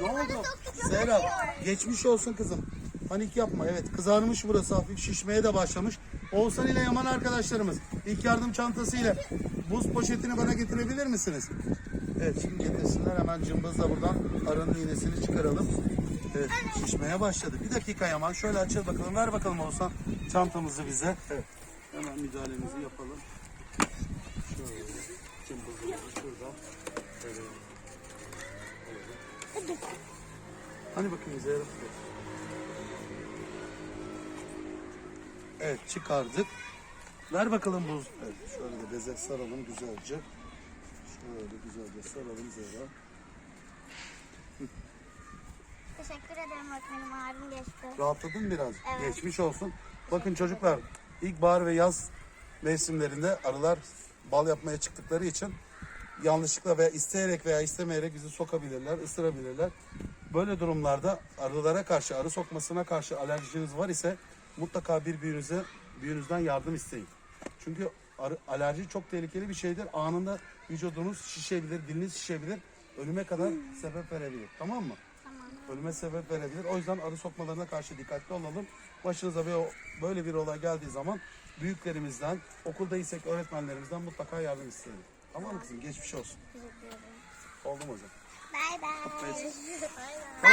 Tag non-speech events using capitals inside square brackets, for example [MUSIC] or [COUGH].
Ne oldu? Serap geçmiş olsun kızım. Panik yapma evet kızarmış burası hafif şişmeye de başlamış. Oğuzhan ile Yaman arkadaşlarımız ilk yardım çantası ile buz poşetini bana getirebilir misiniz? Evet şimdi getirsinler hemen cımbızla buradan arının iğnesini çıkaralım. Evet şişmeye başladı. Bir dakika Yaman şöyle açıl bakalım ver bakalım Oğuzhan çantamızı bize. Evet hemen müdahalemizi yapalım. Şöyle cımbızımızı şurada. Evet. Hani bakayım Zehra. Evet çıkardık. Ver bakalım buz. Evet, şöyle de beze saralım güzelce. Şöyle güzelce saralım Zehra. Teşekkür ederim öğretmenim ağrım geçti. Rahatladın mı biraz? Evet. Geçmiş olsun. Bakın çocuklar ilkbahar ve yaz mevsimlerinde arılar bal yapmaya çıktıkları için yanlışlıkla veya isteyerek veya istemeyerek bizi sokabilirler, ısırabilirler. Böyle durumlarda arılara karşı, arı sokmasına karşı alerjiniz var ise mutlaka bir büyünüze, büyünüzden yardım isteyin. Çünkü arı, alerji çok tehlikeli bir şeydir. Anında vücudunuz şişebilir, diliniz şişebilir, ölüme kadar sebep verebilir. Tamam mı? ölüme sebep verebilir. O yüzden arı sokmalarına karşı dikkatli olalım. Başınıza böyle bir olay geldiği zaman büyüklerimizden, okuldaysak öğretmenlerimizden mutlaka yardım isteyelim. Tamam mı kızım? Geçmiş olsun. Teşekkür ederim. Oldu mu hocam? Bay bay. [LAUGHS] Bay bay.